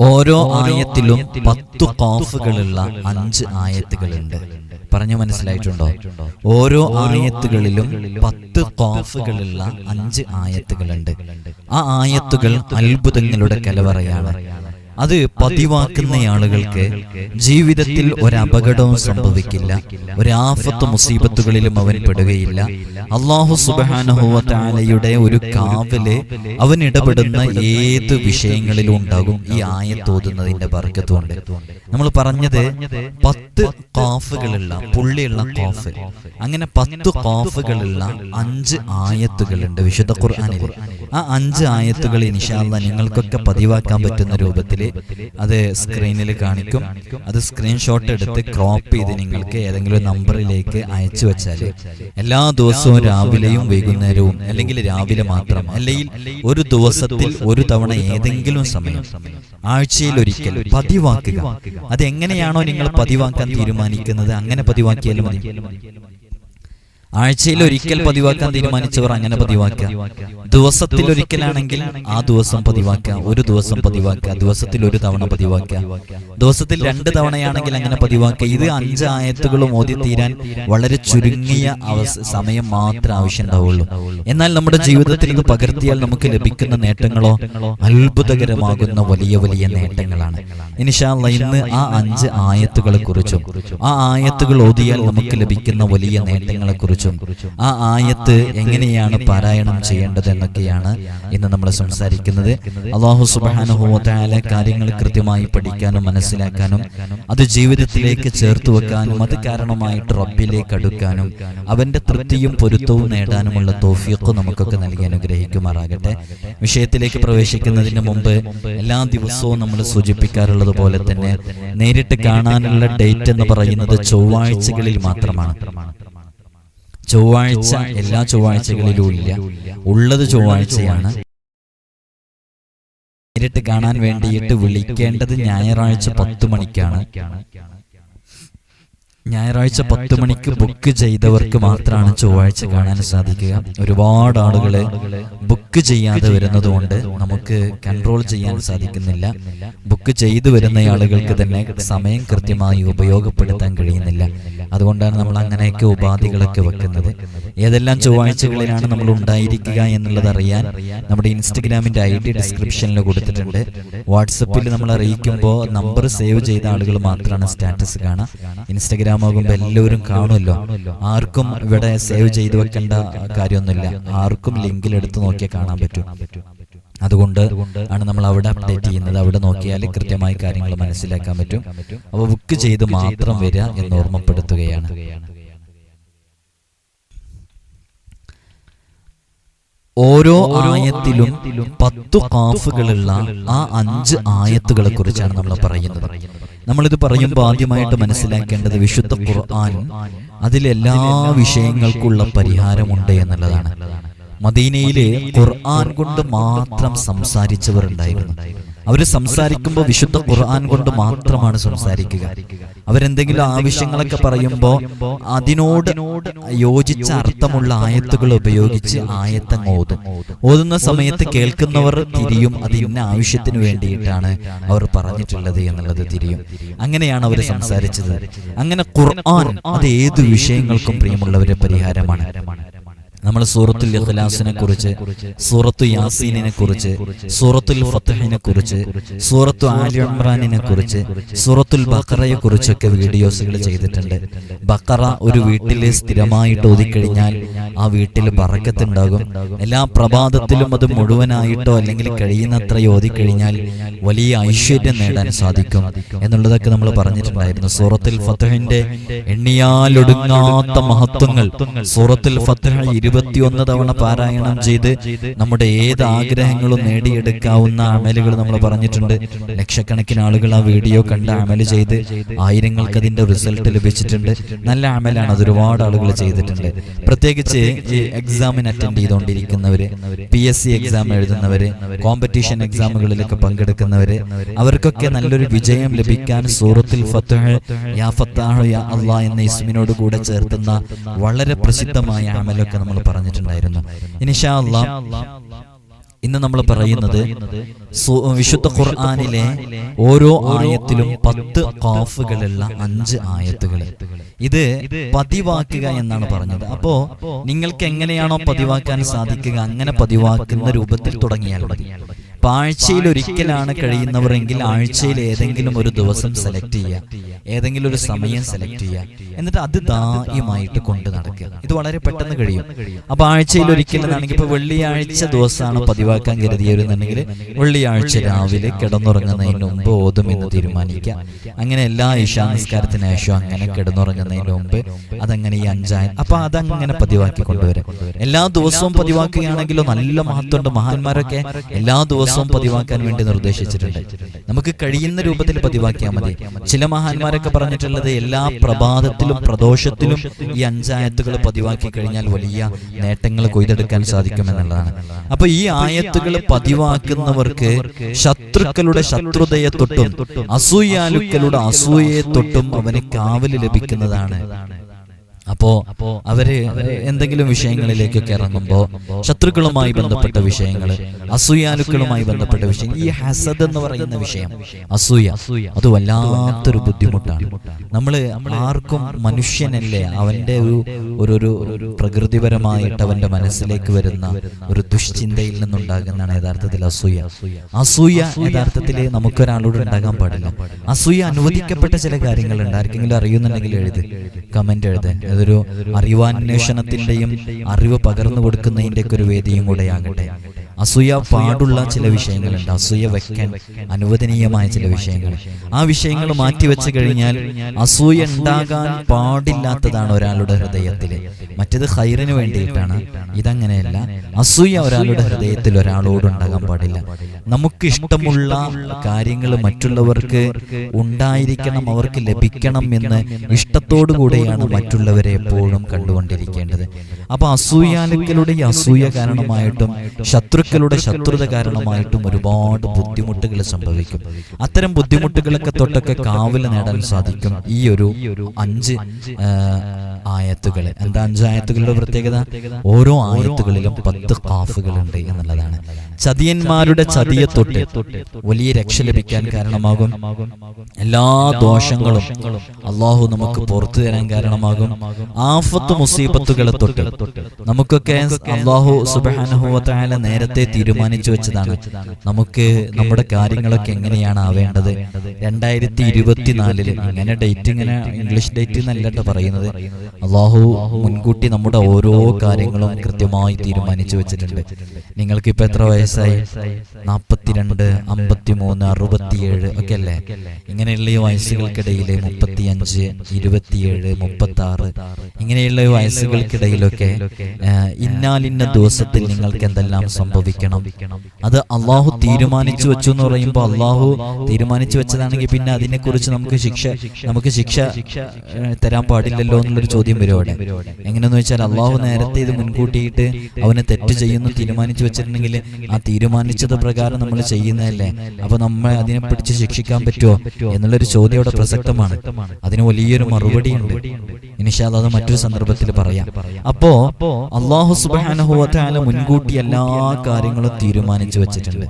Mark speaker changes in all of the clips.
Speaker 1: ഓരോ ആയത്തിലും പത്തു കോഫുകളുള്ള അഞ്ച് ആയത്തുകളുണ്ട്. പറഞ്ഞു മനസ്സിലായിട്ടുണ്ടോ? ഓരോ ആയത്തുകളിലും പത്ത് കോഫുകളുള്ള അഞ്ച് ആയത്തുകളുണ്ട്. ആ ആയത്തുകൾ അത്ഭുതങ്ങളുടെ കലവറയാണ്. അത് പതിവാക്കുന്ന ആളുകൾക്ക് ജീവിതത്തിൽ ഒരപകടവും സംഭവിക്കില്ല. ഒരാഫത്ത് മുസീബത്തുകളിലും അവൻ പെടുകയില്ല. അള്ളാഹു സുബാനഹുവലയുടെ ഒരു കാവൽ അവൻ ഇടപെടുന്ന ഏത് വിഷയങ്ങളിലും ഉണ്ടാകും. ഈ ആയത്തോതുന്നതിന്റെ വർഗത്തുണ്ട് നമ്മൾ പറഞ്ഞത് പത്ത് കാഫുകളുള്ള പുള്ളിയുള്ള കാഫ് അങ്ങനെ പത്ത് കാഫുകളുള്ള അഞ്ച് ആയത്തുകളുണ്ട് വിശുദ്ധ ഖുർആാനിൽ. ആ അഞ്ച് ആയത്തുകൾ ഇൻഷാല്ല നിങ്ങൾക്കൊക്കെ പതിവാക്കാൻ പറ്റുന്ന രൂപത്തിൽ അത് സ്ക്രീനിൽ കാണിക്കും. അത് സ്ക്രീൻഷോട്ട് എടുത്ത് ക്രോപ്പ് ചെയ്ത് നിങ്ങൾക്ക് ഏതെങ്കിലും നമ്പറിലേക്ക് അയച്ചു വെച്ചാൽ എല്ലാ ദിവസവും രാവിലെയും വൈകുന്നേരവും അല്ലെങ്കിൽ രാവിലെ മാത്രം അല്ലെങ്കിൽ ഒരു ദിവസത്തിൽ ഒരു തവണ ഏതെങ്കിലും സമയം ആഴ്ചയിൽ ഒരിക്കൽ പതിവാക്കുക. അത് എങ്ങനെയാണോ നിങ്ങൾ പതിവാക്കാൻ തീരുമാനിക്കുന്നത്? അങ്ങനെ പതിവാക്കിയാലും മതി. ആഴ്ചയിൽ ഒരിക്കൽ പതിവാക്കാൻ തീരുമാനിച്ചവർ അങ്ങനെ പതിവാക്കുക. ദിവസത്തിൽ ഒരിക്കലാണെങ്കിൽ ആ ദിവസം പതിവാക്കുക. ഒരു ദിവസം പതിവാക്കുക. ദിവസത്തിൽ ഒരു തവണ പതിവാക്കുക. ദിവസത്തിൽ രണ്ട് തവണയാണെങ്കിൽ അങ്ങനെ പതിവാക്കുക. ഇത് അഞ്ച് ആയത്തുകളും ഓതി തീരാൻ വളരെ ചുരുങ്ങിയ സമയം മാത്രം ആവശ്യം ഉണ്ടാവുള്ളൂ എന്നാൽ നമ്മുടെ ജീവിതത്തിൽ ഇത് പകർത്തിയാൽ നമുക്ക് ലഭിക്കുന്ന നേട്ടങ്ങളോ അത്ഭുതകരമാകുന്ന വലിയ വലിയ നേട്ടങ്ങളാണ്. ഇനിഷാല്ല ഇന്ന് ആ അഞ്ച് ആയത്തുകളെ കുറിച്ചും ആ ആയത്തുകൾ ഓതിയാൽ നമുക്ക് ലഭിക്കുന്ന വലിയ നേട്ടങ്ങളെ കുറിച്ചും ആ ആയത്ത് എങ്ങനെയാണ് പാരായണം ചെയ്യേണ്ടത് എന്നൊക്കെയാണ് ഇന്ന് നമ്മൾ സംസാരിക്കുന്നത്. അള്ളാഹു സുബാനുഭവത്തായ കാര്യങ്ങൾ കൃത്യമായി പഠിക്കാനും മനസ്സിലാക്കാനും അത് ജീവിതത്തിലേക്ക് ചേർത്ത് വെക്കാനും അത് കാരണമായിട്ട് റബ്ബിലേക്ക് അടുക്കാനും അവന്റെ തൃപ്തിയും പൊരുത്തവും നേടാനുമുള്ള തോഫിയൊക്കെ നമുക്കൊക്കെ നൽകി അനുഗ്രഹിക്കുമാറാകട്ടെ. വിഷയത്തിലേക്ക് പ്രവേശിക്കുന്നതിന് മുമ്പ് എല്ലാ ദിവസവും നമ്മൾ സൂചിപ്പിക്കാറുള്ളത് പോലെ തന്നെ നേരിട്ട് കാണാനുള്ള ഡേറ്റ് എന്ന് പറയുന്നത് ചൊവ്വാഴ്ചകളിൽ മാത്രമാണ്. ചൊവ്വാഴ്ച എല്ലാ ചൊവ്വാഴ്ചകളിലും ഇല്ല. ഉള്ളത് ചൊവ്വാഴ്ചയാണ്. നേരിട്ട് കാണാൻ വേണ്ടിയിട്ട് വിളിക്കേണ്ടത് ഞായറാഴ്ച പത്ത് മണിക്കാണ്. ഞായറാഴ്ച പത്ത് മണിക്ക് ബുക്ക് ചെയ്തവർക്ക് മാത്രമാണ് ചൊവ്വാഴ്ച കാണാൻ സാധിക്കുക. ഒരുപാട് ആളുകൾ ബുക്ക് ചെയ്യാതെ വരുന്നതുകൊണ്ട് നമുക്ക് കൺട്രോൾ ചെയ്യാൻ സാധിക്കുന്നില്ല. ബുക്ക് ചെയ്തു വരുന്ന ആളുകൾക്ക് തന്നെ സമയം കൃത്യമായി ഉപയോഗപ്പെടുത്താൻ കഴിയുന്നില്ല. അതുകൊണ്ടാണ് നമ്മൾ അങ്ങനെയൊക്കെ ഉപാധികളൊക്കെ വെക്കുന്നത്. ഏതെല്ലാം ചൊവ്വാഴ്ചകളിലാണ് നമ്മൾ ഉണ്ടായിരിക്കുക എന്നുള്ളത് അറിയാൻ നമ്മുടെ ഇൻസ്റ്റഗ്രാമിന്റെ ഐ ഡി ഡിസ്ക്രിപ്ഷനിൽ കൊടുത്തിട്ടുണ്ട്. വാട്സപ്പിൽ നമ്മൾ അറിയിക്കുമ്പോൾ നമ്പർ സേവ് ചെയ്ത ആളുകൾ മാത്രമാണ് സ്റ്റാറ്റസ് കാണാം ഇൻസ്റ്റഗ്രാം ആകുമ്പോൾ എല്ലാവരും കാണുമല്ലോ. ആർക്കും ഇവിടെ സേവ് ചെയ്തു വെക്കേണ്ട കാര്യമൊന്നുമില്ല. ആർക്കും ലിങ്കിൽ എടുത്ത് നോക്കിയാൽ കാണാൻ പറ്റും. അതുകൊണ്ട് ആണ് നമ്മൾ അവിടെ അപ്ഡേറ്റ് ചെയ്യുന്നത്. അവിടെ നോക്കിയാൽ കൃത്യമായി കാര്യങ്ങൾ മനസ്സിലാക്കാൻ പറ്റും. അപ്പോൾ ബുക്ക് ചെയ്ത് മാത്രം വരിക എന്ന് ഓർമ്മപ്പെടുത്തുകയാണ്. ഓരോ ആയത്തിലും പത്തു കാഫുകളുള്ള ആ അഞ്ച് ആയത്തുകളെ കുറിച്ചാണ് നമ്മൾ പറയുന്നത്. നമ്മളിത് പറയുമ്പോൾ ആദ്യമായിട്ട് മനസ്സിലാക്കേണ്ടത് വിശുദ്ധ ഖുർആൻ അതിലെല്ലാ വിഷയങ്ങൾക്കുള്ള പരിഹാരമുണ്ട് എന്നുള്ളതാണ്. മദീനയിലെ ഖുർആൻ കൊണ്ട് മാത്രം സംസാരിച്ചവർ ഉണ്ടായിരുന്നു അവർ സംസാരിക്കുമ്പോൾ വിശുദ്ധ ഖുർആൻ കൊണ്ട് മാത്രമാണ് സംസാരിക്കുക. അവരെന്തെങ്കിലും ആവശ്യങ്ങളൊക്കെ പറയുമ്പോൾ അതിനോട് യോജിച്ച അർത്ഥമുള്ള ആയത്തുകൾ ഉപയോഗിച്ച് ആയത്തങ്ങ് ഓതും. ഓതുന്ന സമയത്ത് കേൾക്കുന്നവർ തിരിയും അത് ഇന്ന ആവശ്യത്തിന് വേണ്ടിയിട്ടാണ് അവർ പറഞ്ഞിട്ടുള്ളത് എന്നുള്ളത് തിരിയും. അങ്ങനെയാണ് അവർ സംസാരിച്ചത്. അങ്ങനെ ഖുർആൻ അത് ഏത് വിഷയങ്ങൾക്കും പ്രിയമുള്ളവരെ പരിഹാരമാണ്. നമ്മൾ സൂറത്തുൽ ഇഖ്ലാസിനെ കുറിച്ച് സൂറത്തു യാസീനിനെ കുറിച്ച് സൂറത്തുൽ ഫത്തഹിനെ കുറിച്ച് സൂറത്തു ആലി ഇമ്രാനിനെ കുറിച്ച് സൂറത്തുൽ ബക്കറയെ കുറിച്ചൊക്കെ വീഡിയോസുകൾ ചെയ്തിട്ടുണ്ട്. ബക്കറ ഒരു വീട്ടിൽ സ്ഥിരമായിട്ട് ഓതിക്കഴിഞ്ഞാൽ ആ വീട്ടിൽ പറക്കത്തുണ്ടാകും. എല്ലാ പ്രഭാതത്തിലും അത് മുഴുവനായിട്ടോ അല്ലെങ്കിൽ കഴിയുന്നത്ര ഓതിക്കഴിഞ്ഞാൽ വലിയ ഐശ്വര്യം നേടാൻ സാധിക്കും എന്നുള്ളതൊക്കെ നമ്മൾ പറഞ്ഞിട്ടുണ്ടായിരുന്നു. സൂറത്തുൽ ഫത്തഹിന്റെ എണ്ണിയാലൊടുങ്ങാത്ത മഹത്വങ്ങൾ. സൂറത്തുൽ ഫത്തഹ ഇരുപത്തിയൊന്ന് തവണ പാരായണം ചെയ്ത് നമ്മുടെ ഏത് ആഗ്രഹങ്ങളും നേടിയെടുക്കാവുന്ന അമലുകൾ നമ്മൾ പറഞ്ഞിട്ടുണ്ട്. ലക്ഷക്കണക്കിന് ആളുകൾ ആ വീഡിയോ കണ്ട് അമൽ ചെയ്ത് ആയിരങ്ങൾക്ക് അതിന്റെ റിസൾട്ട് ലഭിച്ചിട്ടുണ്ട്. നല്ല അമലാണ് അത് ഒരുപാട് ആളുകൾ ചെയ്തിട്ടുണ്ട്. പ്രത്യേകിച്ച് ഈ എക്സാമിന് അറ്റൻഡ് ചെയ്തുകൊണ്ടിരിക്കുന്നവര് പി എസ് സി എക്സാം എഴുതുന്നവര് കോമ്പറ്റീഷൻ എക്സാമുകളിലൊക്കെ പങ്കെടുക്കുന്നവര് അവർക്കൊക്കെ നല്ലൊരു വിജയം ലഭിക്കാൻ സൂറത്തിൽ ഫത്തഹ് യാ ഫത്താഹ് യാ അള്ളാ എന്ന ഇസ്മിനോട് കൂടെ ചേർത്തുന്ന വളരെ പ്രസിദ്ധമായ അമലൊക്കെ നമ്മൾ പറഞ്ഞിട്ടുണ്ടായിരുന്നു. ഇനിഷാ അള്ളാ ഇന്ന് നമ്മൾ പറയുന്നത് വിശുദ്ധ ഖുർആാനിലെ ഓരോ ആയത്തിലും പത്ത് കാഫുകളുള്ള അഞ്ച് ആയത്തുകൾ ഇത് പതിവാക്കുക എന്നാണ് പറഞ്ഞത്. അപ്പോ നിങ്ങൾക്ക് എങ്ങനെയാണോ പതിവാക്കാൻ സാധിക്കുക? അങ്ങനെ പതിവാക്കുന്ന രൂപത്തിൽ തുടങ്ങിയാൽ അപ്പൊ ആഴ്ചയിൽ ഒരിക്കലാണ് കഴിയുന്നവരെങ്കിൽ ആഴ്ചയിൽ ഏതെങ്കിലും ഒരു ദിവസം സെലക്ട് ചെയ്യുക. ഏതെങ്കിലും ഒരു സമയം സെലക്ട് ചെയ്യുക. എന്നിട്ട് അത് ദായമായിട്ട് കൊണ്ട് നടക്കുക. ഇത് വളരെ പെട്ടെന്ന് കഴിയും. അപ്പൊ ആഴ്ചയിൽ ഒരിക്കലാണെങ്കിൽ ഇപ്പൊ വെള്ളിയാഴ്ച ദിവസമാണ് പതിവാക്കാൻ കരുതിയവരെന്നുണ്ടെങ്കിൽ വെള്ളിയാഴ്ച രാവിലെ കിടന്നുറങ്ങുന്നതിന് മുമ്പ് ഓതുമെന്ന് തീരുമാനിക്കുക. അങ്ങനെ എല്ലാ ഈശാനസ്കാരത്തിന് ശേഷം അങ്ങനെ കിടന്നുറങ്ങുന്നതിന് മുമ്പ് അതങ്ങനെ ഈ അഞ്ചായ അപ്പൊ അതങ്ങനെ പതിവാക്കി കൊണ്ടുവരാം. എല്ലാ ദിവസവും പതിവാക്കുകയാണെങ്കിലോ നല്ല മഹത്വമുണ്ട് മഹാന്മാരൊക്കെ എല്ലാ ദിവസവും പതിവാക്കാൻ വേണ്ടി നിർദ്ദേശിച്ചിട്ടുണ്ട്. നമുക്ക് കഴിയുന്ന രൂപത്തിൽ പതിവാക്കിയാൽ മതി. ചില മഹാന്മാരൊക്കെ പറഞ്ഞിട്ടുള്ളത് എല്ലാ പ്രഭാതത്തിലും പ്രദോഷത്തിലും ഈ അഞ്ചായത്തുകൾ പതിവാക്കി കഴിഞ്ഞാൽ വലിയ നേട്ടങ്ങൾ കൊയ്തെടുക്കാൻ സാധിക്കുമെന്നുള്ളതാണ്. അപ്പൊ ഈ ആയത്തുകൾ പതിവാക്കുന്നവർക്ക് ശത്രുക്കളുടെ ശത്രുതയെ തൊട്ടും അസൂയാലുക്കളുടെ അസൂയയെ തൊട്ടും അവന് കാവൽ ലഭിക്കുന്നതാണ് അപ്പോ അവർ എന്തെങ്കിലും വിഷയങ്ങളിലേക്കൊക്കെ ഇറങ്ങുമ്പോൾ ശത്രുക്കളുമായി ബന്ധപ്പെട്ട വിഷയങ്ങൾ അസൂയാലുക്കളുമായി ബന്ധപ്പെട്ട വിഷയം ഈ ഹസദ് എന്ന് പറയുന്ന വിഷയം അസൂയ അത് വല്ലാത്തൊരു ബുദ്ധിമുട്ടാണ്. നമ്മൾ ആർക്കും മനുഷ്യനല്ലേ അവന്റെ ഒരു ഒരു ഒരു പ്രകൃതിപരമായിട്ട് അവന്റെ മനസ്സിലേക്ക് വരുന്ന ഒരു ദുഷ്ചിന്തയിൽ നിന്നുണ്ടാകുന്നതാണ് യഥാർത്ഥത്തിൽ അസൂയ. അസൂയ. യഥാർത്ഥത്തിൽ നമുക്കൊരാളോട് ഉണ്ടാകാൻ പാടില്ല. അസൂയ അനുവദിക്കപ്പെട്ട ചില കാര്യങ്ങളുണ്ട്. ആർക്കെങ്കിലും അറിയുന്നുണ്ടെങ്കിൽ എഴുതി. കമന്റ് എഴുത്. അതൊരു അറിവാന്വേഷണത്തിന്റെയും അറിവ് പകർന്നു കൊടുക്കുന്നതിന്റെയൊക്കെ ഒരു വേദിയും കൂടെ ആകട്ടെ അസൂയ പാടുള്ള ചില വിഷയങ്ങളുണ്ട്. അസൂയ വെക്കാൻ അനുവദനീയമായ ചില വിഷയങ്ങൾ. ആ വിഷയങ്ങൾ മാറ്റിവെച്ച് കഴിഞ്ഞാൽ അസൂയ ഉണ്ടാകാൻ പാടില്ലാത്തതാണ് ഒരാളുടെ ഹൃദയത്തിൽ. മറ്റത് ഹൈറിന് വേണ്ടിയിട്ടാണ്. ഇതങ്ങനെയല്ല. അസൂയ ഒരാളുടെ ഹൃദയത്തിൽ ഒരാളോട് ഉണ്ടാകാൻ പാടില്ല. നമുക്ക് ഇഷ്ടമുള്ള കാര്യങ്ങൾ മറ്റുള്ളവർക്ക് ഉണ്ടായിരിക്കണം അവർക്ക് ലഭിക്കണം എന്ന് ഇഷ്ടത്തോടു കൂടെയാണ് മറ്റുള്ളവരെ എപ്പോഴും കണ്ടുകൊണ്ടിരിക്കേണ്ടത്. അപ്പൊ അസൂയാലുക്കളുടെ അസൂയ കാരണമായിട്ടും ശത്രുക്കളുടെ ശത്രുത കാരണമായിട്ടും ഒരുപാട് ബുദ്ധിമുട്ടുകൾ സംഭവിക്കും. അത്തരം ബുദ്ധിമുട്ടുകളൊക്കെ തൊട്ടൊക്കെ കാവൽ നേടാൻ സാധിക്കും. ഈ ഒരു അഞ്ച് ആയത്തുകൾ. എന്താ അഞ്ചായത്തുകളുടെ പ്രത്യേകത? ഓരോ ആയത്തുകളിലും പത്ത് കാഫുകളുണ്ട് എന്നുള്ളതാണ്. ചതിയന്മാരുടെ ചതിയെ തൊട്ട് വലിയ രക്ഷ ലഭിക്കാൻ കാരണമാകും. എല്ലാ ദോഷങ്ങളും അള്ളാഹു നമുക്ക് പുറത്തു തരാൻ കാരണമാകും. ആഫത്ത് മുസീബത്തുകളെ തൊട്ട്. നമുക്കൊക്കെ അള്ളാഹു സുബാനുഭവത്തായ നേരത്തെ തീരുമാനിച്ചു വെച്ചതാണ്. നമുക്ക് നമ്മുടെ കാര്യങ്ങളൊക്കെ എങ്ങനെയാണ് ആവേണ്ടത്? രണ്ടായിരത്തി ഇരുപത്തിനാലിൽ ഇങ്ങനെ ഡേറ്റ് ഇങ്ങനെ ഇംഗ്ലീഷ് ഡേറ്റ് എന്നല്ലട്ടോ പറയുന്നത്. അള്ളാഹു മുൻകൂട്ടി നമ്മുടെ ഓരോ കാര്യങ്ങളും കൃത്യമായി തീരുമാനിച്ചു വെച്ചിട്ടുണ്ട്. നിങ്ങൾക്ക് ഇപ്പൊ എത്ര വയസ്സായി? നാപ്പത്തിരണ്ട് അമ്പത്തിമൂന്ന് അറുപത്തിയേഴ് ഒക്കെ അല്ലേ ഇങ്ങനെയുള്ള ഈ വയസ്സുകൾക്കിടയിൽ മുപ്പത്തിയഞ്ച് ഇരുപത്തിയേഴ് മുപ്പത്തി ആറ് ഇങ്ങനെയുള്ള വയസ്സുകൾക്കിടയിലൊക്കെ ഇന്നാലിന്ന ദിവസത്തിൽ നിങ്ങൾക്ക് എന്തെല്ലാം സംഭവിക്കണം? അത് അള്ളാഹു തീരുമാനിച്ചു വെച്ചു എന്ന് പറയുമ്പോൾ അള്ളാഹു തീരുമാനിച്ചു വെച്ചതാണെങ്കിൽ പിന്നെ അതിനെക്കുറിച്ച് നമുക്ക് ശിക്ഷ നമുക്ക് ശിക്ഷ തരാൻ പാടില്ലല്ലോ എന്നുള്ളൊരു ചോദ്യം വരും അവിടെ. എങ്ങനെയെന്ന് വെച്ചാൽ അള്ളാഹു നേരത്തെ ഇത് മുൻകൂട്ടിയിട്ട് അവനെ തെറ്റ് ചെയ്യുന്നു തീരുമാനിച്ചു വെച്ചിട്ടുണ്ടെങ്കിൽ ആ തീരുമാനിച്ചത് പ്രകാരം നമ്മൾ ചെയ്യുന്നതല്ലേ? അപ്പൊ നമ്മൾ അതിനെ പിടിച്ച് ശിക്ഷിക്കാൻ പറ്റുമോ? എന്നുള്ളൊരു ചോദ്യം അവിടെ പ്രസക്തമാണ്. അതിന് വലിയൊരു മറുപടി ഉണ്ട് ഇനിഷാദ് അത് മറ്റൊരു സന്ദർഭത്തിൽ പറയാം. അപ്പോ അള്ളാഹു സുബാനഹുല മുൻകൂട്ടി എല്ലാ കാര്യങ്ങളും തീരുമാനിച്ചു വെച്ചിട്ടുണ്ട്.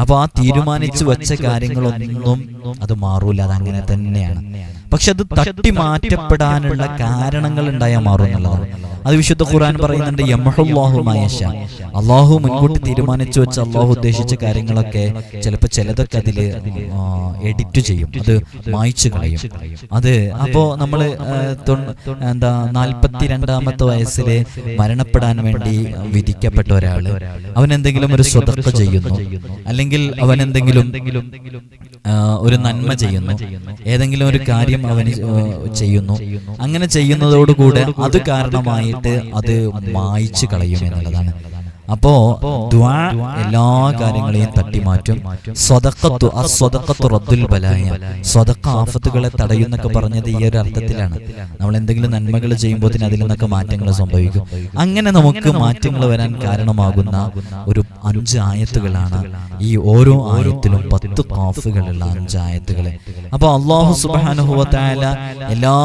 Speaker 1: അപ്പൊ ആ തീരുമാനിച്ചു വെച്ച കാര്യങ്ങളൊന്നും അത് മാറൂല. അത് അങ്ങനെ തന്നെയാണ്. പക്ഷെ അത് തട്ടി മാറ്റപ്പെടാനുള്ള കാരണങ്ങൾ ഉണ്ടായാൽ മാറും എന്നുള്ളതാണ്. അത് വിശുദ്ധ ഖുർആൻ പറയുന്നുണ്ട് യമഹുല്ലാഹു മായശ അള്ളാഹു മുൻകൂട്ടി തീരുമാനിച്ചു വെച്ച അള്ളാഹു ഉദ്ദേശിച്ച കാര്യങ്ങളൊക്കെ ചിലപ്പോൾ ചിലതൊക്കെ അതിൽ എഡിറ്റ് ചെയ്യും. അത് മായ്ച്ചു കളയും. അത് അപ്പോ നമ്മൾ എന്താ നാൽപ്പത്തി രണ്ടാമത്തെ വയസ്സിൽ മരണപ്പെടാൻ വേണ്ടി വിധിക്കപ്പെട്ട ഒരാൾ. അവൻ എന്തെങ്കിലും ഒരു സ്വതക്ക ചെയ്യുന്നു. അല്ലെങ്കിൽ അവൻ എന്തെങ്കിലും ഒരു നന്മ ചെയ്യുന്നു. ഏതെങ്കിലും ഒരു കാര്യം അവന് ചെയ്യുന്നു. അങ്ങനെ ചെയ്യുന്നതോടുകൂടെ അത് കാരണമായിട്ട് അത് മായിച്ചു കളയും എന്നുള്ളതാണ്. അപ്പോ ദ്വാ എല്ലാ കാര്യങ്ങളെയും തട്ടി മാറ്റും സ്വതക്കത്തു ആ സ്വതക്കത്തു റദ്ദുൽ ബലായ. സ്വതക്ക ആഫത്തുകളെ തടയുന്നൊക്കെ പറഞ്ഞത് ഈ ഒരു അർത്ഥത്തിലാണ്. നമ്മൾ എന്തെങ്കിലും നന്മകൾ ചെയ്യുമ്പോൾ അതിൽ നിന്നൊക്കെ മാറ്റങ്ങൾ സംഭവിക്കും. അങ്ങനെ നമുക്ക് മാറ്റങ്ങൾ വരാൻ കാരണമാകുന്ന ഒരു അഞ്ച് ആയത്തുകളാണ് ഈ ഓരോ ആയത്തിലും പത്ത് കാഫുകളുള്ള അഞ്ച് ആയത്തുകൾ അപ്പൊ അള്ളാഹു സുബാനുഭവത്തായ എല്ലാ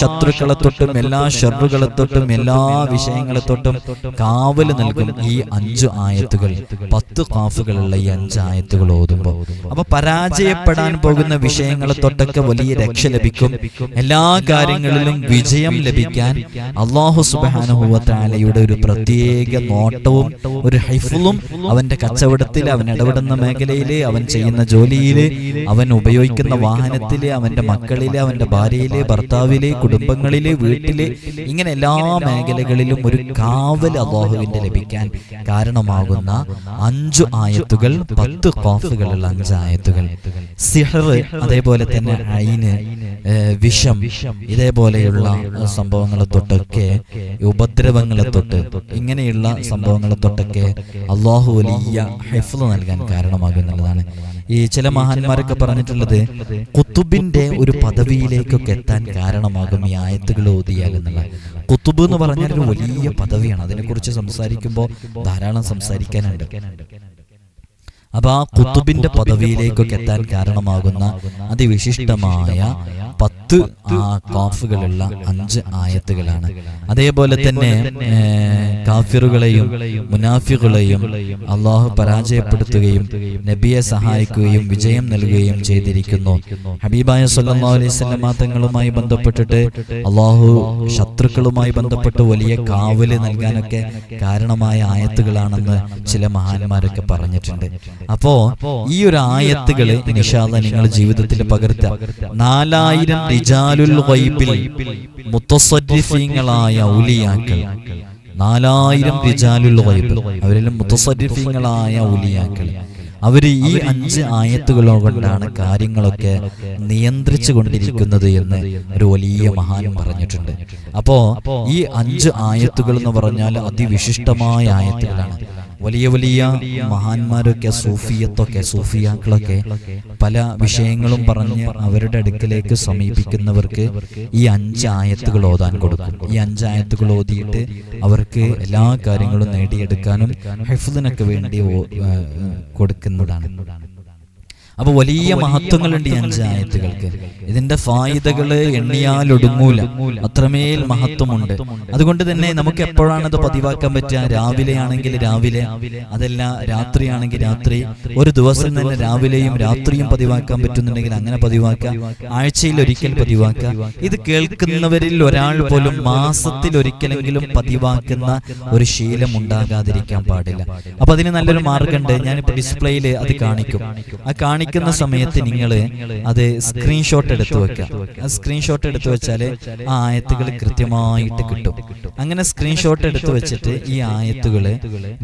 Speaker 1: ശത്രുക്കളെ തൊട്ടും എല്ലാ ഷെറുകളെ തൊട്ടും എല്ലാ വിഷയങ്ങളെ തൊട്ടും കാവൽ നൽകും ഈ അഞ്ചു ആയത്തുകൾ പത്ത് കാഫുകളുള്ള ഈ അഞ്ച് ആയത്തുകൾ ഓതുമ്പോൾ. അപ്പൊ പരാജയപ്പെടാൻ പോകുന്ന വിഷയങ്ങളെ തൊട്ടൊക്കെ വലിയ രക്ഷ ലഭിക്കും. എല്ലാ കാര്യങ്ങളിലും വിജയം ലഭിക്കാൻ അള്ളാഹു സുബാനുഭവത്താലയുടെ ഒരു പ്രത്യേക നോട്ടവും ഒരു ഹൈഫുളും അവന്റെ കച്ചവടത്തിൽ അവൻ ഇടപെടുന്ന മേഖലയിൽ അവൻ ചെയ്യുന്ന ജോലിയിൽ അവൻ ഉപയോഗിക്കുന്ന വാഹനത്തിൽ അവന്റെ മക്കളിൽ അവന്റെ ഭാര്യയിലെ ഭർത്താവിലെ കുടുംബങ്ങളിലെ വീട്ടിലെ ഇങ്ങനെ എല്ലാ മേഖലകളിലും ഒരു കാവൽ അള്ളാഹുവിന്റെ ലഭിക്കാൻ കാരണമാകുന്ന അഞ്ചു ആയത്തുകൾ പത്ത് കോഫുകളുള്ള അഞ്ച് ആയത്തുകൾ. സിഹർ അതേപോലെ തന്നെ ഏഹ്, വിഷം ഇതേപോലെയുള്ള സംഭവങ്ങളെ തൊട്ടൊക്കെ ഉപദ്രവങ്ങളെ തൊട്ട് ഇങ്ങനെയുള്ള സംഭവങ്ങളെ തൊട്ടൊക്കെ അള്ളാഹു വലിയ ഹെഫ്ല് നൽകാൻ കാരണമാകുന്നുള്ളതാണ് ഈ ചില മഹാന്മാരൊക്കെ പറഞ്ഞിട്ടുള്ളത് കുത്തുബിന്റെ ഒരു പദവിയിലേക്കൊക്കെ എത്താൻ കാരണമാകും ഈ ആയത്തുകൾ ഓതിയാൽ എന്നുള്ള കുത്തുബ് എന്ന് പറഞ്ഞാൽ ഒരു വലിയ പദവിയാണ്. അതിനെക്കുറിച്ച് സംസാരിക്കുമ്പോൾ ധാരാളം സംസാരിക്കാനുണ്ട്. അപ്പൊ ആ കുത്തുബിന്റെ പദവിയിലേക്കൊക്കെ എത്താൻ കാരണമാകുന്ന അതിവിശിഷ്ടമായ പത്ത് ആ കാഫുകളുള്ള അഞ്ച് ആയത്തുകളാണ്. അതേപോലെ തന്നെ കാഫിറുകളെയും മുനാഫികളെയും അള്ളാഹു പരാജയപ്പെടുത്തുകയും നബിയെ സഹായിക്കുകയും വിജയം നൽകുകയും ചെയ്തിരിക്കുന്നു. ഹബീബായ വസല്ലമ തങ്ങളുമായി ബന്ധപ്പെട്ടിട്ട് അള്ളാഹു ശത്രുക്കളുമായി ബന്ധപ്പെട്ട് വലിയ കാവൽ നൽകാനൊക്കെ കാരണമായ ആയത്തുകളാണെന്ന് ചില മഹാന്മാരൊക്കെ പറഞ്ഞിട്ടുണ്ട്. അപ്പോ ഈ ഒരു ആയത്തുകൾ നിഷാദ നിങ്ങളുടെ ജീവിതത്തിൽ പകർത്തുക. നാലായിരം റിജാലുൽ മുത്തസരിഫീങ്ങളായ ഔലിയാക്കൾ. നാലായിരം റിജാലുൽ ഗൈബ്. അവരിൽ മുത്തസരിഫീങ്ങളായ ഔലിയാക്കൾ. അവർ ഈ അഞ്ച് ആയത്തുകളോ കൊണ്ടാണ് കാര്യങ്ങളൊക്കെ നിയന്ത്രിച്ചു കൊണ്ടിരിക്കുന്നത് എന്ന് ഒരു വലിയ മഹാനും പറഞ്ഞിട്ടുണ്ട്. അപ്പോ ഈ അഞ്ച് ആയത്തുകൾ എന്ന് പറഞ്ഞാൽ അതിവിശിഷ്ടമായ ആയത്തുകളാണ്. വലിയ വലിയ മഹാന്മാരൊക്കെ സൂഫിയത്തൊക്കെ സൂഫിയാക്കളൊക്കെ പല വിഷയങ്ങളും പറഞ്ഞ് അവരുടെ അടുക്കലേക്ക് സമീപിക്കുന്നവർക്ക് ഈ അഞ്ചായത്തുകൾ ഓതാൻ കൊടുക്കും. ഈ അഞ്ചായത്തുകൾ ഓതിയിട്ട് അവർക്ക് എല്ലാ കാര്യങ്ങളും നേടിയെടുക്കാനും ഹെഫുദിനൊക്കെ വേണ്ടി കൊടുക്കുന്നതാണ്. അപ്പൊ വലിയ മഹത്വങ്ങളുണ്ട് ഈ അഞ്ചായത്തുകൾക്ക്. ഇതിന്റെ ഫായിദകൾ എണ്ണിയാൽ ഒടുങ്ങൂല അത്രമേൽ മഹത്വമുണ്ട്. അതുകൊണ്ട് തന്നെ നമുക്ക് എപ്പോഴാണ് അത് പതിവാക്കാൻ പറ്റുക? രാവിലെ ആണെങ്കിൽ രാവിലെ. അതല്ല രാത്രിയാണെങ്കിൽ രാത്രി. ഒരു ദിവസം തന്നെ രാവിലെയും രാത്രിയും പതിവാക്കാൻ പറ്റുന്നുണ്ടെങ്കിൽ അങ്ങനെ പതിവാക്കുക ആഴ്ചയിൽ ഒരിക്കൽ പതിവാക്കുക ഇത് കേൾക്കുന്നവരിൽ ഒരാൾ പോലും മാസത്തിൽ ഒരിക്കലെങ്കിലും പതിവാക്കുന്ന ഒരു ശീലം ഉണ്ടാകാതിരിക്കാൻ പാടില്ല. അപ്പൊ അതിന് നല്ലൊരു മാർഗമുണ്ട് ഞാനിപ്പോ ഡിസ്പ്ലേയിൽ അത് കാണിക്കും. ആ കാണിക്കുന്ന സമയത്ത് നിങ്ങൾ അത് സ്ക്രീൻഷോട്ട് എടുത്തു വെക്കുക. ആ സ്ക്രീൻഷോട്ട് എടുത്തു വെച്ചാൽ ആ ആയത്തുകൾ കൃത്യമായിട്ട് കിട്ടും. അങ്ങനെ സ്ക്രീൻഷോട്ട് എടുത്തു വെച്ചിട്ട് ഈ ആയത്തുകൾ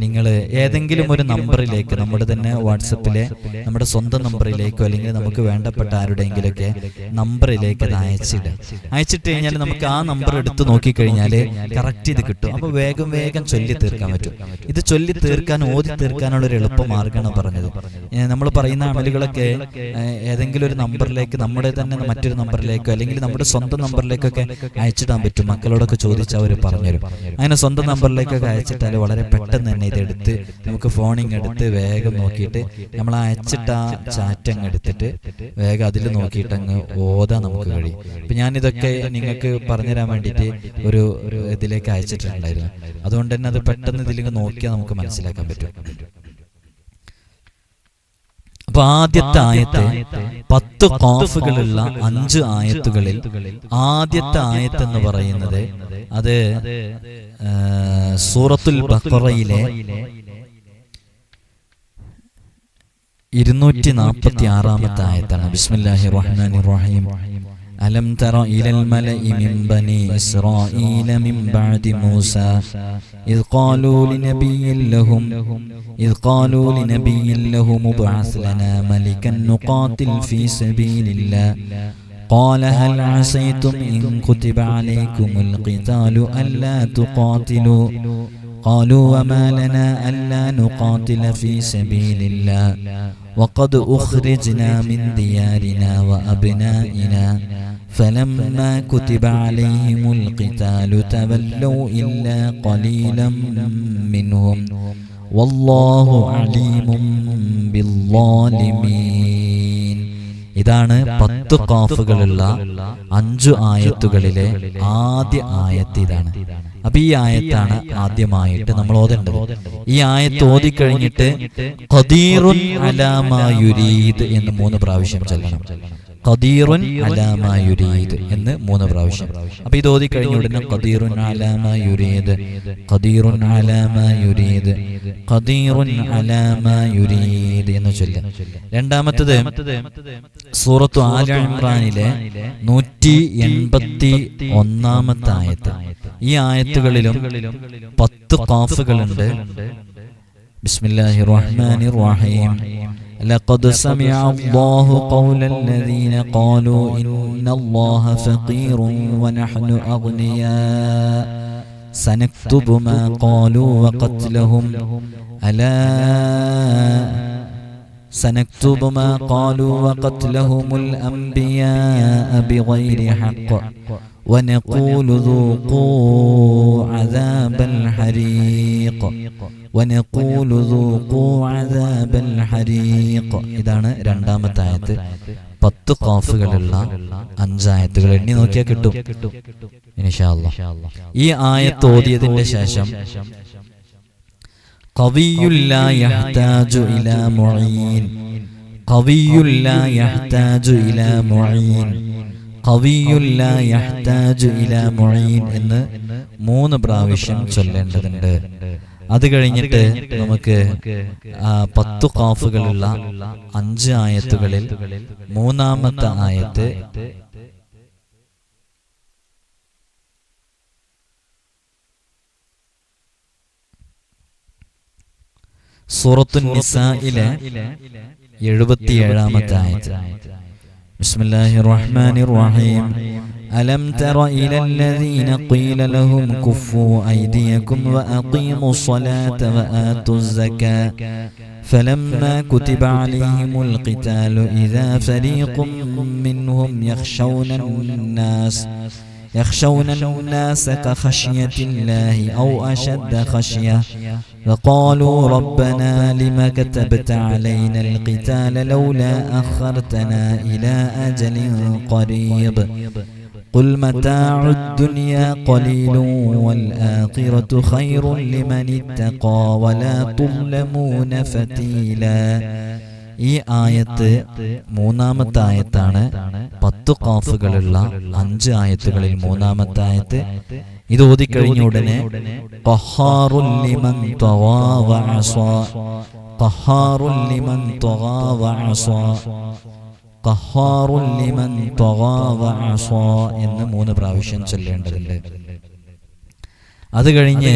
Speaker 1: നിങ്ങൾ ഏതെങ്കിലും ഒരു നമ്പറിലേക്ക് നമ്മുടെ തന്നെ വാട്സപ്പിലെ നമ്മുടെ സ്വന്തം നമ്പറിലേക്കോ അല്ലെങ്കിൽ നമുക്ക് വേണ്ടപ്പെട്ട ആരുടെയെങ്കിലൊക്കെ നമ്പറിലേക്ക് അത് അയച്ചിടുക. അയച്ചിട്ട് കഴിഞ്ഞാൽ നമുക്ക് ആ നമ്പർ എടുത്ത് നോക്കിക്കഴിഞ്ഞാൽ കറക്റ്റ് ഇത് കിട്ടും. അപ്പോൾ വേഗം വേഗം ചൊല്ലി തീർക്കാൻ പറ്റും. ഇത് ചൊല്ലി തീർക്കാൻ ഓതി തീർക്കാനുള്ള ഒരു എളുപ്പ മാർഗമാണ് പറഞ്ഞത് നമ്മൾ പറയുന്ന അമലുകളൊക്കെ ഏഹ്, ഏതെങ്കിലും ഒരു നമ്പറിലേക്ക് നമ്മുടെ തന്നെ മറ്റൊരു നമ്പറിലേക്ക് അല്ലെങ്കിൽ നമ്മുടെ സ്വന്തം നമ്പറിലേക്കൊക്കെ അയച്ചിടാൻ പറ്റും. മക്കളോടൊക്കെ ചോദിച്ചാൽ അവർ പറഞ്ഞുതരും. അങ്ങനെ സ്വന്തം നമ്പറിലേക്കൊക്കെ അയച്ചിട്ടാൽ വളരെ പെട്ടെന്ന് തന്നെ ഇതെടുത്ത് നമുക്ക് ഫോണിങ് എടുത്ത് വേഗം നോക്കിയിട്ട് നമ്മൾ അയച്ചിട്ട് ആ ചാറ്റ് അങ്ങ് എടുത്തിട്ട് വേഗം അതിൽ നോക്കിയിട്ട് അങ്ങ് ഓതാൻ നമുക്ക് കഴിയും ഞാൻ ഞാനിതൊക്കെ നിങ്ങൾക്ക് പറഞ്ഞുതരാൻ വേണ്ടിയിട്ട് ഒരു ഒരു ഇതിലേക്ക് അയച്ചിട്ടുണ്ടായിരുന്നു. അതുകൊണ്ട് തന്നെ അത് പെട്ടെന്ന് ഇതിലേക്ക് നോക്കിയാൽ നമുക്ക് മനസ്സിലാക്കാൻ പറ്റും. അപ്പൊ ആദ്യത്തെ ആയത്ത് പത്ത് കോഫുകളുള്ള അഞ്ച് ആയത്തുകളിൽ ആദ്യത്തെ ആയത്ത് എന്ന് പറയുന്നത് അത് സൂറത്തുൽ ബക്കറയിലെ ഇരുന്നൂറ്റി നാൽപ്പത്തി ആറാമത്തെ ആയത്താണ്. ബിസ്മില്ലാഹി റഹ്മാനി റഹീം. ألم تر إلى الملأ من بني إسرائيل من بعد موسى. إذ قالوا لنبي لهم إذ قالوا لنبي لهم ابعث لنا ملكا نقاتل في سبيل الله. قال هل عسيتم إن كتب عليكم القتال ألا تقاتلوا؟ قالوا وما لنا ألا نقاتل في سبيل الله. وقد أخرجنا من ديارنا وأبنائنا. فلما كتب عليهم القتال تولوا إلا قليلا منهم والله عليم بالظالمين ഇതാണ് പത്ത് കാഫുകളുള്ള അഞ്ചു ആയത്തുകളിലെ ആദ്യ ആയത്ത് ഇതാണ് അപ്പൊ ഈ ആയത്താണ് ആദ്യമായിട്ട് നമ്മൾ ഓതേണ്ടത് ഈ ആയത്ത് ഓതിക്കഴിഞ്ഞിട്ട് ഖദീറുൻ അലാമാ യുരീദ് എന്ന് മൂന്ന് പ്രാവശ്യം ചൊല്ലണം ഖദീറുൻ അലാമാ യുരീദ് എന്ന് മൂന്ന് പ്രാവശ്യം. അപ്പൊ ഇത് ഓതി കഴിഞ്ഞ ഉടനെ ഖദീറുൻ അലാമാ യുരീദ് ഖദീറുൻ അലാമാ യുരീദ് ഖദീറുൻ അലാമാ യുരീദ് എന്ന് ചൊല്ല. രണ്ടാമത്തത് സൂറത്തു ആല ഇമ്രാനിലെ നൂറ്റി എൺപത്തി ഒന്നാമത്തെ ആയത്ത്. ഈ ആയത്തുകളിലും പത്ത് കാഫുകളുണ്ട് ബിസ്മില്ലാഹിർ റഹ്മാനിർ റഹീം. لقد سمع الله قول الذين قالوا إن الله فقير ونحن أغنياء. سنكتب ما قالوا وقتلهم. ألا سنكتب ما قالوا وقتلهم الأنبياء بغير حق. ونقول ذوقوا عذاب الحريق ونقول ذوقوا عذاب الحريق ഇതാണ് രണ്ടാമത്തെ ആയത്ത് പത്ത് കാഫുകളുള്ള അഞ്ചായത്തുകൾ എണ്ണി നോക്കിയാൽ കിട്ടും ഇൻഷാ അല്ലാഹ്. ഈ ആയത്ത് ഓതിയതിന്റെ ശേഷം കവിയുല്ല യഹ്താജു ഇലാ മുഈൻ കവിയുല്ല യഹ്താജു ഇലാ മുഈൻ കവിയുല്ല യഹ്താജു ഇലാ എന്ന് മൂന്ന് പ്രാവശ്യം ചൊല്ലേണ്ടതുണ്ട്. അത് കഴിഞ്ഞിട്ട് നമുക്ക് പത്തു കാഫുകളുള്ള അഞ്ച് ആയത്തുകളിൽ മൂന്നാമത്തെ ആയത്ത് സൂറത്തു നിസായിലെ എഴുപത്തിയേഴാമത്തെ ആയത്ത്. بسم الله الرحمن الرحيم. ألم تر إلى الذين قيل لهم كفوا أيديكم وأقيموا الصلاة وآتوا الزكاة. فلما كتب عليهم القتال إذا فريق منهم يخشون الناس يخشون الناس كخشية الله أو أشد خشية. فقالوا ربنا لم كتبت علينا القتال لولا أخرتنا إلى أجل قريب. قل متاع الدنيا قليل والآخرة خير لمن اتقى ولا تظلمون فتيلا. ഈ ആയത്ത് മൂന്നാമത്തെ ആയത്താണ് പത്തു കാഫുകളുള്ള അഞ്ച് ആയത്തുകളിൽ മൂന്നാമത്തെ ആയത്ത് ഇത് ഓതിക്കഴിഞ്ഞ ഉടനെ എന്ന് മൂന്ന് പ്രാവശ്യം ചൊല്ലേണ്ടതുണ്ട്. അത് കഴിഞ്ഞ്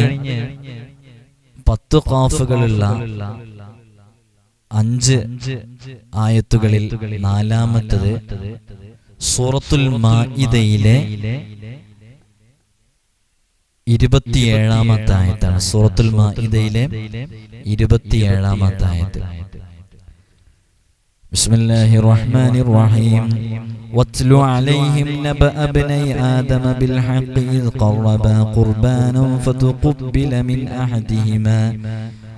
Speaker 1: പത്ത് കാഫുകളുള്ള അഞ്ച് ആയത്തുകളിൽ നാലാമത്തത് സൂറത്തുൽ മാഇദയിലെ ഇരുപത്തിയേഴാമത്തെ ആയത്താണ് സൂറത്തുൽ മാഇദയിലെ ഇരുപത്തിയേഴാമത്തെ ആയത്ത് بسم الله الرحمن الرحيم واتل عليهم نبأ ابني آدم بالحق إذ قربا قربانا فتقبل من أحدهما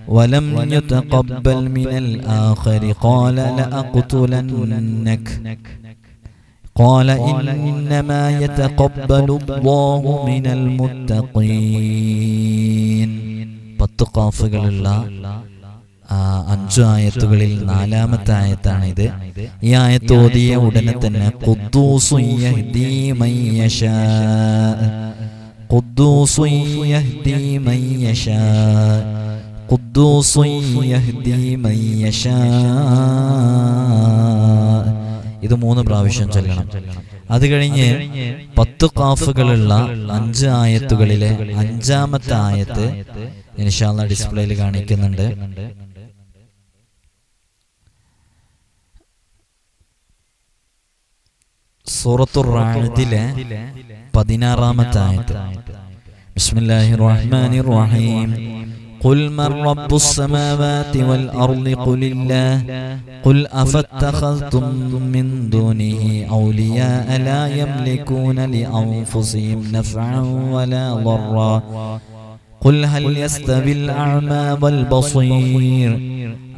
Speaker 1: ولم يتقبل من الآخر قال لأقتلنك قال إنما يتقبل الله من المتقين പത്ത് കാഫുകളുള്ള ആ, അഞ്ചു ആയത്തുകളിൽ നാലാമത്തെ ആയത്താണ് ഇത് ഈ ആയത്ത് ഓതിയ ഉടനെ തന്നെ ഖുദ്ദൂസു യഹ്ദീ മൻ യശാ. ഖുദ്ദൂസു യഹ്ദീ മൻ യശാ. يهدي من يشاء. ഇത് മൂന്ന് പ്രാവശ്യം ചൊല്ലണം അത് കഴിഞ്ഞ് പത്ത് കാഫുകളുള്ള അഞ്ച് ആയത്തുകളിലെ അഞ്ചാമത്തെ ആയത്ത് ഇൻഷാല്ല ഡിസ്പ്ലേയിൽ കാണിക്കുന്നുണ്ട് സൂറത്തു റാദിലെ പതിനാറാമത്തെ ആയത്ത് ബിസ്മില്ലാഹിർ റഹ്മാനിർ റഹീം قل من رب السماوات والأرض قل الله. قل أفاتخذتم من دونه أولياء لا يملكون لأنفسهم نفعا ولا ضرا. قل هل يستوي الأعمى والبصير؟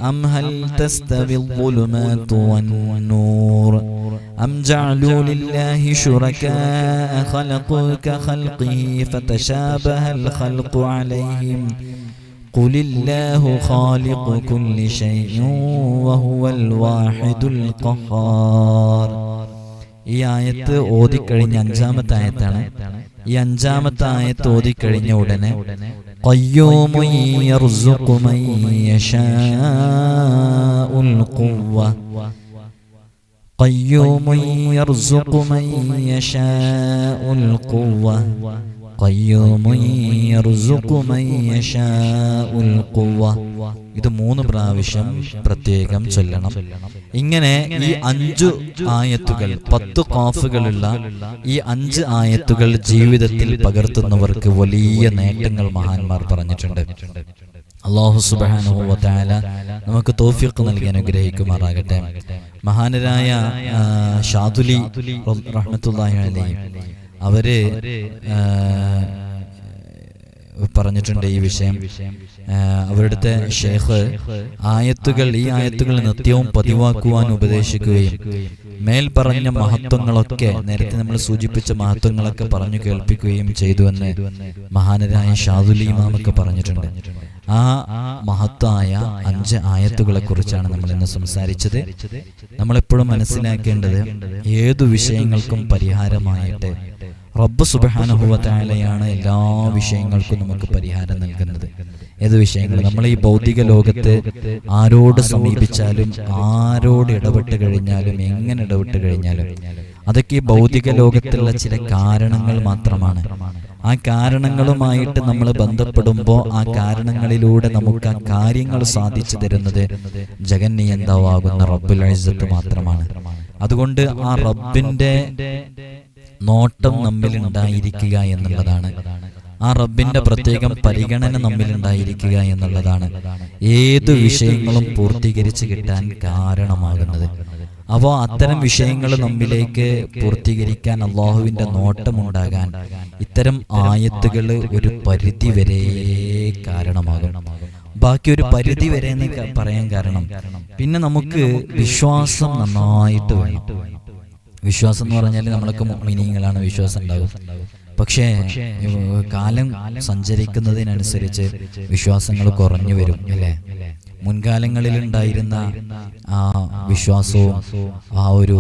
Speaker 1: أم هل تستوي الظلمات والنور؟ أم جعلوا لله شركاء خلقوا كخلقه فتشابه الخلق عليهم. قل الله خالق كل شيء وهو الواحد القهار ഈ ആയത്ത് ഓതിക്കഴിഞ്ഞ അഞ്ചാമത്തെ ആയത്താണ് ഈ അഞ്ചാമത്തെ ആയത്ത് ഓതിക്കഴിഞ്ഞ ഉടനെ قيوم يرزق من يشاء القوة قيوم يرزق من يشاء القوة قيوم يرزق من يشاء القوة ഇത് മൂന്ന് പ്രാവശ്യം പ്രത്യേകം ചൊല്ലണം ഇങ്ങനെ ഈ അഞ്ചു ആയത്തുകൾ പത്ത് കാഫുകളുള്ള ഈ അഞ്ച് ആയത്തുകൾ ജീവിതത്തിൽ പകർത്തുന്നവർക്ക് വലിയ നേട്ടങ്ങൾ മഹാന്മാർ പറഞ്ഞിട്ടുണ്ട് അള്ളാഹു സുബാനുഭവത്തായ നമുക്ക് തോഫിക്ക് നൽകി അനുഗ്രഹിക്കുമാറാകട്ടെ മഹാനരായ ആ, ഷാദുലി റഹ്മത്തുല്ലാഹി അലൈഹി അവർ പറഞ്ഞിട്ടുണ്ട് ഈ വിഷയം. അവരുടെ ഷേഖ് ആയത്തുകൾ ഈ ആയത്തുകൾ നിത്യവും പതിവാക്കുവാൻ ഉപദേശിക്കുകയും മേൽ പറഞ്ഞ മഹത്വങ്ങളൊക്കെ നേരത്തെ നമ്മൾ സൂചിപ്പിച്ച മഹത്വങ്ങളൊക്കെ പറഞ്ഞു കേൾപ്പിക്കുകയും ചെയ്തുവെന്ന് മഹാനരായ ഷാദുലി ഇമാമൊക്കെ പറഞ്ഞിട്ടുണ്ട്. ആ മഹത്തായ അഞ്ച് ആയത്തുകളെ കുറിച്ചാണ് നമ്മൾ ഇന്ന് സംസാരിച്ചത്. നമ്മളെപ്പോഴും മനസ്സിലാക്കേണ്ടത് ഏതു വിഷയങ്ങൾക്കും പരിഹാരമായിട്ട് റബ്ബ് സുബഹാനുഭവത്തായാലയാണ് എല്ലാ വിഷയങ്ങൾക്കും നമുക്ക് പരിഹാരം നൽകുന്നത്. ഏത് വിഷയങ്ങൾ? നമ്മൾ ഈ ഭൗതിക ലോകത്ത് ആരോട് സമീപിച്ചാലും ആരോട് ഇടപെട്ട് കഴിഞ്ഞാലും എങ്ങനെ ഇടപെട്ട് കഴിഞ്ഞാലും അതൊക്കെ ഈ ഭൗതിക ലോകത്തിലുള്ള ചില കാരണങ്ങൾ മാത്രമാണ്. ആ കാരണങ്ങളുമായിട്ട് നമ്മൾ ബന്ധപ്പെടുമ്പോൾ ആ കാരണങ്ങളിലൂടെ നമുക്ക് ആ കാര്യങ്ങൾ സാധിച്ചു തരുന്നത് ജഗന്നിയന്താവാകുന്ന റബ്ബുൽ ഇസ്സത്ത് മാത്രമാണ്. അതുകൊണ്ട് ആ റബ്ബിന്റെ നോട്ടം നമ്മിൽ ഉണ്ടായിരിക്കുക എന്നുള്ളതാണ്. ആ റബ്ബിന്റെ പ്രത്യേകം പരിഗണന നമ്മിൽ ഉണ്ടായിരിക്കുക എന്നുള്ളതാണ്. ഏത് വിഷയങ്ങളും പൂർത്തീകരിച്ച് കിട്ടാൻ കാരണമാകുന്നത്. അപ്പോൾ അത്തരം വിഷയങ്ങൾ നമ്മിലേക്ക് പൂർത്തീകരിക്കാൻ അള്ളാഹുവിന്റെ നോട്ടമുണ്ടാകാൻ ഇത്തരം ആയത്തുകൾ ഒരു പരിധി വരെ കാരണമാകും. ബാക്കി ഒരു പരിധി വരെ എന്ന് പറയാൻ കാരണം പിന്നെ നമുക്ക് വിശ്വാസം നന്നായിട്ട് വേണം. വിശ്വാസം എന്ന് പറഞ്ഞാൽ നമ്മളൊക്കെ മീനിങ്ങളാണ് വിശ്വാസം ഉണ്ടാകും. പക്ഷേ കാലം സഞ്ചരിക്കുന്നതിനനുസരിച്ച് വിശ്വാസങ്ങൾ കുറഞ്ഞു വരും അല്ലേ? മുൻകാലങ്ങളിൽ ഉണ്ടായിരുന്ന ആ വിശ്വാസവും ആ ഒരു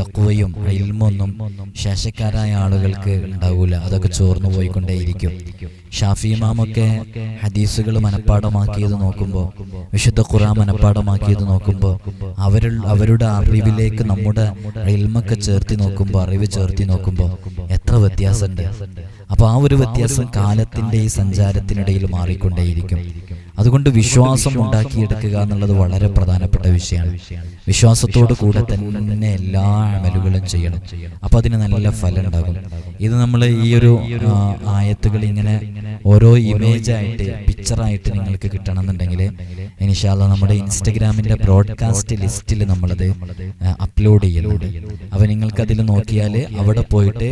Speaker 1: തക്കുവയും ഇൽമൊന്നും ശേഷക്കാരായ ആളുകൾക്ക് ഉണ്ടാവൂല. അതൊക്കെ ചോർന്നു പോയിക്കൊണ്ടേയിരിക്കും. ഷാഫി ഇമാമൊക്കെ ഹദീസുകൾ മനഃപ്പാടമാക്കിയത് നോക്കുമ്പോൾ വിശുദ്ധ ഖുറാൻ മനഃപ്പാടമാക്കിയത് നോക്കുമ്പോൾ അവരു അവരുടെ അറിവിലേക്ക് നമ്മുടെ ഇൽമൊക്കെ ചേർത്തി നോക്കുമ്പോൾ അറിവ് ചേർത്തി നോക്കുമ്പോൾ എത്ര വ്യത്യാസമുണ്ട്. അപ്പൊ ആ ഒരു വ്യത്യാസം കാലത്തിന്റെ ഈ സഞ്ചാരത്തിനിടയിൽ മാറിക്കൊണ്ടേയിരിക്കും. അതുകൊണ്ട് വിശ്വാസം ഉണ്ടാക്കിയെടുക്കുക എന്നുള്ളത് വളരെ പ്രധാനപ്പെട്ട വിഷയമാണ്. വിശ്വാസത്തോടു കൂടെ തന്നെ എല്ലാ അമലുകളും ചെയ്യണം. അപ്പൊ അതിന് നല്ല ഫലം ഉണ്ടാകും. ഇത് നമ്മൾ ഈ ഒരു ആയത്തുകൾ ഇങ്ങനെ ഓരോ ഇമേജ് ആയിട്ട് പിക്ചറായിട്ട് നിങ്ങൾക്ക് കിട്ടണമെന്നുണ്ടെങ്കിൽ ഇനിഷാല്ല നമ്മുടെ ഇൻസ്റ്റഗ്രാമിന്റെ ബ്രോഡ്കാസ്റ്റ് ലിസ്റ്റിൽ നമ്മളത് അപ്ലോഡ് ചെയ്യുന്നുണ്ട്. അപ്പൊ നിങ്ങൾക്ക് അതിൽ നോക്കിയാൽ അവിടെ പോയിട്ട്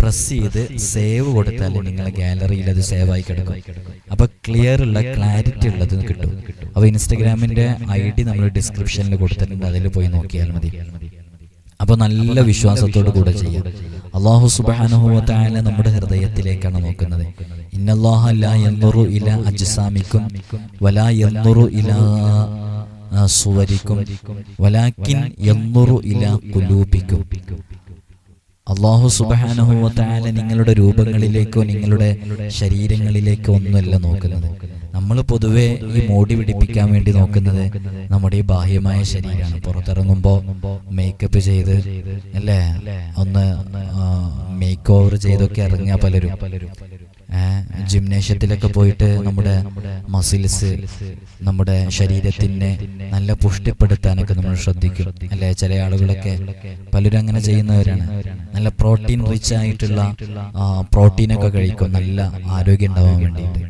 Speaker 1: പ്രസ് ചെയ്ത് സേവ് കൊടുത്താൽ നിങ്ങളെ ഗാലറിയിൽ അത് സേവ് ആയി കിടക്കും. അപ്പൊ ക്ലിയർ ഉള്ള ക്ലാരിറ്റി ഉള്ളത് കിട്ടും. അപ്പൊ ഇൻസ്റ്റഗ്രാമിന്റെ ഐ ഡി നമ്മൾ ഡിസ്ക്രിപ്ഷനിൽ കൊടുത്തിട്ടുണ്ട്. അതിൽ പോയി നോക്കിയാൽ മതി. അപ്പോൾ നല്ല വിശ്വാസത്തോടു കൂടെ ചെയ്യാം. അള്ളാഹു സുബാനുഭവത്തായ നമ്മുടെ ഹൃദയത്തിലേക്കാണ് നോക്കുന്നത്. അള്ളാഹു സുബാനുഭവത്തായ നിങ്ങളുടെ രൂപങ്ങളിലേക്കോ നിങ്ങളുടെ ശരീരങ്ങളിലേക്കോ ഒന്നുമല്ല നോക്കുന്നത്. നമ്മൾ പൊതുവെ ഈ മോടി പിടിപ്പിക്കാൻ വേണ്ടി നോക്കുന്നത് നമ്മുടെ ഈ ബാഹ്യമായ ശരീരമാണ്. പുറത്തിറങ്ങുമ്പോൾ മേക്കപ്പ് ചെയ്ത് അല്ലേ? ഒന്ന് മേക്ക് ഓവർ ചെയ്തൊക്കെ ഇറങ്ങിയ പലരും. ജിംനേഷ്യത്തിലൊക്കെ പോയിട്ട് നമ്മുടെ മസിൽസ് നമ്മുടെ ശരീരത്തിനെ നല്ല പുഷ്ടിപ്പെടുത്താനൊക്കെ നമ്മൾ ശ്രദ്ധിക്കും. അല്ലെ? ചില ആളുകളൊക്കെ പലരും അങ്ങനെ ചെയ്യുന്നവരാണ്. നല്ല പ്രോട്ടീൻ റിച്ച് ആയിട്ടുള്ള പ്രോട്ടീനൊക്കെ കഴിക്കും. നല്ല ആരോഗ്യം ഉണ്ടാവാൻ വേണ്ടിയിട്ട്.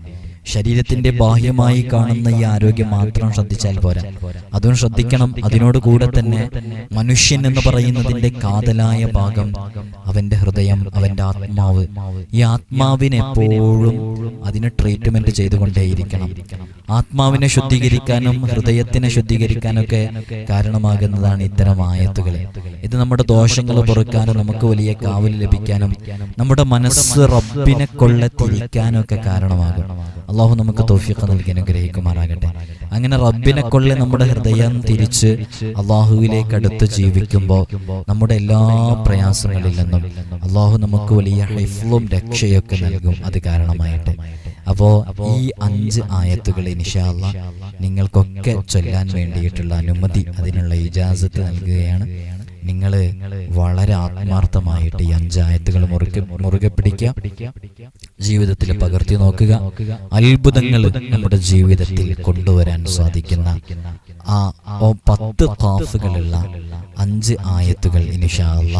Speaker 1: ശരീരത്തിന്റെ ബാഹ്യമായി കാണുന്ന ഈ ആരോഗ്യം മാത്രം ശ്രദ്ധിച്ചാൽ പോരാ. അതും ശ്രദ്ധിക്കണം. അതിനോട് കൂടെ തന്നെ മനുഷ്യൻ എന്ന് പറയുന്നതിന്റെ കാതലായ ഭാഗം അവന്റെ ഹൃദയം അവന്റെ ആത്മാവ്. ഈ ആത്മാവിനെപ്പോഴും അതിന് ട്രീറ്റ്മെന്റ് ചെയ്തുകൊണ്ടേയിരിക്കണം. ആത്മാവിനെ ശുദ്ധീകരിക്കാനും ഹൃദയത്തിനെ ശുദ്ധീകരിക്കാനൊക്കെ കാരണമാകുന്നതാണ് ഇത്തരം ആയത്തുകൾ ഇത് നമ്മുടെ ദോഷങ്ങൾ പൊറുക്കാനും നമുക്ക് വലിയ കാവൽ ലഭിക്കാനും നമ്മുടെ മനസ്സ് റബ്ബിനെ കൊള്ള തിരിക്കാനൊക്കെ കാരണമാകും. അള്ളാഹു നമുക്ക് തോഫിക്ക് നൽകി അനുഗ്രഹിക്കുമാറാകട്ടെ. അങ്ങനെ റബ്ബിനെ കൊള്ളി നമ്മുടെ ഹൃദയം തിരിച്ച് അള്ളാഹുവിലേക്ക് അടുത്ത് ജീവിക്കുമ്പോൾ നമ്മുടെ എല്ലാ പ്രയാസങ്ങളിൽ നിന്നും അള്ളാഹു നമുക്ക് വലിയ ഹൈഫ്ലും രക്ഷയൊക്കെ നൽകും. അത് കാരണമായിട്ട് അപ്പോ ഈ അഞ്ച് ആയത്തുകൾ ഇനിഷാല്ല നിങ്ങൾക്കൊക്കെ ചൊല്ലാൻ വേണ്ടിയിട്ടുള്ള അനുമതി അതിനുള്ള ഇജാസത്ത് നൽകുകയാണ്. നിങ്ങൾ വളരെ ആത്മാർത്ഥമായിട്ട് ഈ അഞ്ചായത്തുകൾ മുറുകെ മുറുകെ പിടിക്കുക. ജീവിതത്തിൽ പകർത്തി നോക്കുക. അത്ഭുതങ്ങൾ നമ്മുടെ ജീവിതത്തിൽ കൊണ്ടുവരാൻ സാധിക്കുന്ന ആ പത്ത് കാഫുകളുള്ള അഞ്ച് ആയത്തുകൾ ഇനിഷാല്ല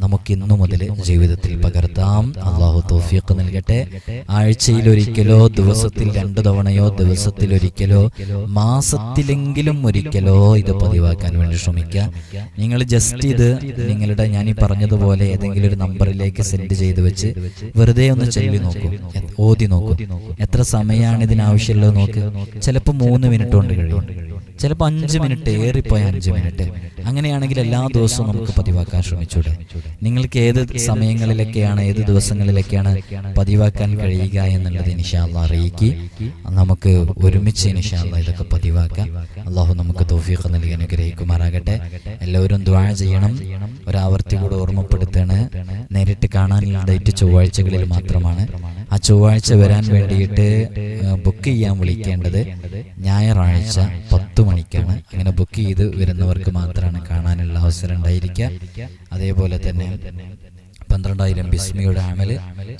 Speaker 1: നമുക്ക് ഇന്നു മുതൽ ജീവിതത്തിൽ പകർത്താം. അള്ളാഹു തോഫിയൊക്കെ നൽകട്ടെ. ആഴ്ചയിൽ ഒരിക്കലോ ദിവസത്തിൽ രണ്ടു തവണയോ ദിവസത്തിൽ ഒരിക്കലോ മാസത്തിലെങ്കിലും ഒരിക്കലോ ഇത് പതിവാക്കാൻ വേണ്ടി ശ്രമിക്കുക. നിങ്ങൾ ജസ്റ്റ് ഇത് നിങ്ങളുടെ ഞാൻ ഈ പറഞ്ഞതുപോലെ ഏതെങ്കിലും ഒരു നമ്പറിലേക്ക് സെൻഡ് ചെയ്ത് വെച്ച് വെറുതെ ഒന്ന് ചൊല്ലി നോക്കൂ. ഓതി നോക്കൂ. എത്ര സമയമാണ് ഇതിനാവശ്യമുള്ളത് നോക്ക്. ചിലപ്പോൾ മൂന്ന് മിനിറ്റ് കൊണ്ട് കഴിയും. ചിലപ്പോൾ അഞ്ച് മിനിറ്റ് ഏറിപ്പോയ അഞ്ച് മിനിറ്റ്. അങ്ങനെയാണെങ്കിൽ എല്ലാ ദിവസവും നമുക്ക് പതിവാക്കാൻ ശ്രമിച്ചൂടെ? നിങ്ങൾക്ക് ഏത് സമയങ്ങളിലൊക്കെയാണ് ഏത് ദിവസങ്ങളിലൊക്കെയാണ് പതിവാക്കാൻ കഴിയുക എന്നുള്ളത് ഇനിഷാല്ല അറിയിക്കി. നമുക്ക് ഒരുമിച്ച് ഇനിഷാല്ല ഇതൊക്കെ പതിവാക്കാം. അള്ളാഹു നമുക്ക് തോഫീഖ് നൽകി അനുഗ്രഹിക്കുമാറാകട്ടെ. എല്ലാവരും ദ്വാഴ ചെയ്യണം. ഒരാവർത്തി നേരിട്ട് കാണാനുള്ള ഡേറ്റ് ചൊവ്വാഴ്ചകളിൽ മാത്രമാണ്. ആ ചൊവ്വാഴ്ച വരാൻ വേണ്ടിയിട്ട് ബുക്ക് ചെയ്യാൻ വിളിക്കേണ്ടത് ഞായറാഴ്ച പത്ത് മണിക്കാണ്. അങ്ങനെ ബുക്ക് ചെയ്ത് വരുന്നവർക്ക് മാത്രമാണ് കാണാനുള്ള അവസരം ഉണ്ടായിരിക്കുക. അതേപോലെ തന്നെ പന്ത്രണ്ടായിരം ബിസ്മിയുടെ അമൽ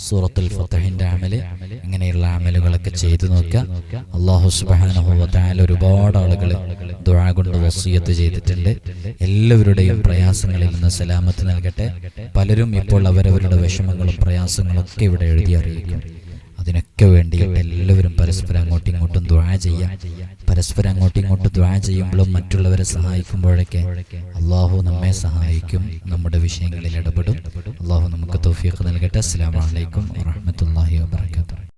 Speaker 1: സൂറത്തുൽ ഫത്തഹിന്റെ അമൽ ഇങ്ങനെയുള്ള അമലുകളൊക്കെ ചെയ്തു നോക്കുക. അള്ളാഹു സുബാനുഭവത്തായാലും ഒരുപാട് ആളുകൾ ദുഴ കൊണ്ട് വസീയത്ത് ചെയ്തിട്ടുണ്ട്. എല്ലാവരുടെയും പ്രയാസങ്ങളിൽ നിന്ന് സലാമത്ത് നൽകട്ടെ. പലരും ഇപ്പോൾ അവരവരുടെ വിഷമങ്ങളും പ്രയാസങ്ങളും ഒക്കെ ഇവിടെ എഴുതി അറിയിക്കും. അതിനൊക്കെ വേണ്ടിയിട്ട് എല്ലാവരും പരസ്പരം അങ്ങോട്ടും ഇങ്ങോട്ടും ദ്വാ ചെയ്യാം. പരസ്പരം അങ്ങോട്ടും ഇങ്ങോട്ടും ദ്വാ ചെയ്യുമ്പോഴും മറ്റുള്ളവരെ സഹായിക്കുമ്പോഴൊക്കെ അള്ളാഹു നമ്മെ സഹായിക്കും. നമ്മുടെ വിഷയങ്ങളിൽ ഇടപെടും. അള്ളാഹു നമുക്ക് തൗഫീഖ് നൽകട്ടെ. അസ്സാം വലൈക്കും വാഹമത്തല്ലാഹി വാബർക്കാത്തു